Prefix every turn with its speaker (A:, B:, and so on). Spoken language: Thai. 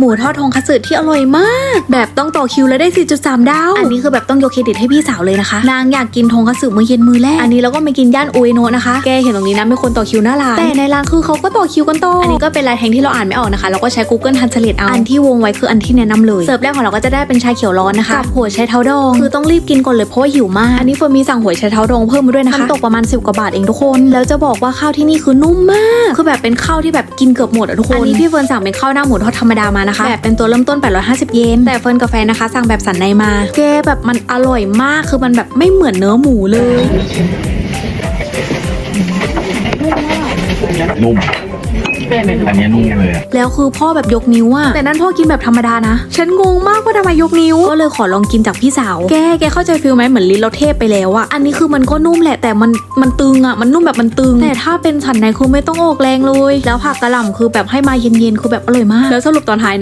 A: หมูทอดทงคัตสึที่อร่อยมาก แบบต้องต่อคิวแล้วได้ 4.3 ดาว อันนี้คือแบบต้องยกเครดิตให้พี่สาวเลยนะคะ นางอยากกินทงคัตสึมื้อเย็นมื้อแรก อันนี้เราก็มากินย่านอุเอโนะนะคะ แกเห็นตรงนี้นะมีคนต่อคิวหน้าร้าน แต่ในร้านคือเขาก็ต่อคิวกันต่อ อันนี้ก็เป็นลายแทงที่เราอ่านไม่ออกนะคะ เราก็ใช้ Google Translate เอา อันที่วงไว้คืออันที่แนะนำเลย เสิร์ฟแรกของเราก็จะได้เป็นชาเขียวร้อนนะคะกับหัวไชเท้าดอง คือต้องรีบกินก่อนเลยเพราะว่าหิวมาก อันนี้เฟิร์นมีสั่งหัวไชเท้าดองเพิ่มมาด้วยนะคะมันตกประมาณ 10กว่าบาทเองทุกคน แล้วจะบอกว่าข้าวที่นี่คือนุ่มมาก คือแบบเป็นข้าวที่แบบกินเกือบหมดอะทุกคนอันนี้พี่เฟิร์นสั่งเป็นข้าวหน้าหมูทอดธรรมดามานะคะ แบบเป็นตัวเริ่มต้น 850 เยน แต่เฟิร์นกับแฟนนะคะ สั่งแบบสันในมาแกแบบมันอร่อยมาก คือมันแบบไม่เหมือนเนื้อหมูเลย
B: นุ่ม อันนี้นุ่มเลยอะ
A: แล้วคือพ่อแบบยกนิ้วอะแต่นั่นพ่อกินแบบธรรมดานะ ฉันงงมากว่าทำไมยกนิ้ว ก็เลยขอลองกินจากพี่สาว แก แกเข้าใจฟิลไหมเหมือนลิ้นเราเทพไปแล้วอะอันนี้คือมันก็นุ่มแหละแต่มัน มันตึงอะมันนุ่มแบบมันตึง แต่ถ้าเป็นสันในคือไม่ต้องออกแรงเลย แล้วผักกระหล่ำคือแบบให้มาเย็นๆคือแบบอร่อยมาก แล้วสรุปตอนท้ายนะคะ